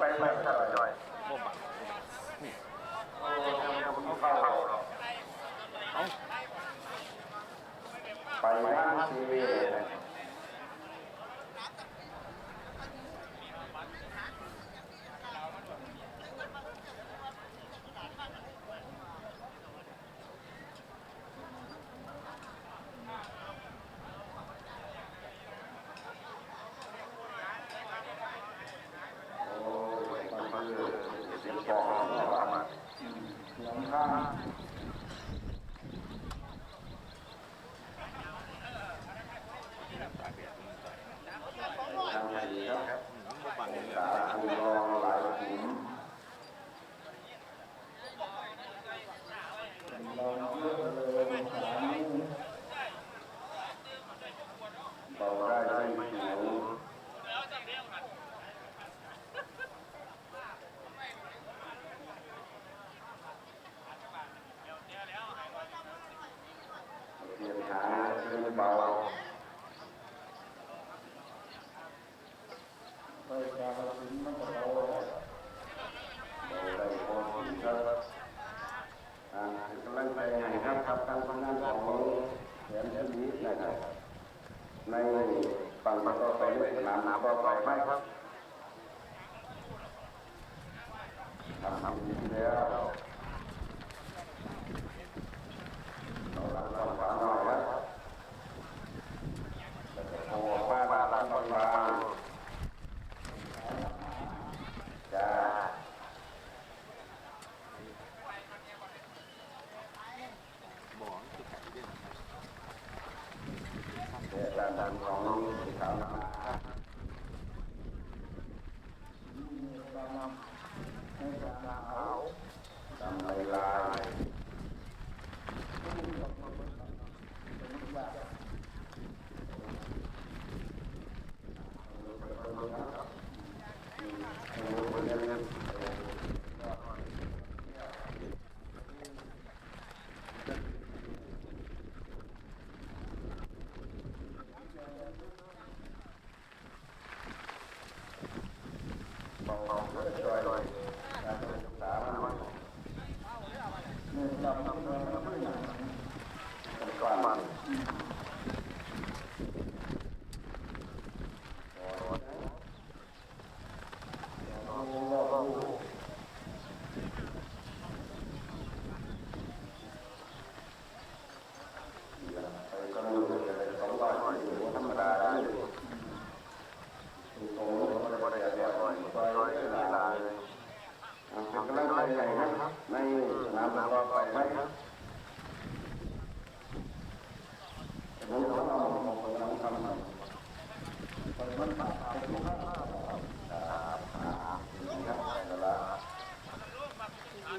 ไปไปเท่าไหร่หน่อยบ่บังไปบ้านทีวีเลย 你看 กำลังใจให้ครับครับการทำงานของแหลมเอ็มวีนะครับในฝั่งตะวันตกในสนามน้ำก็ไปไหมครับทำทำดีแล้ว Dan konon. Thank you.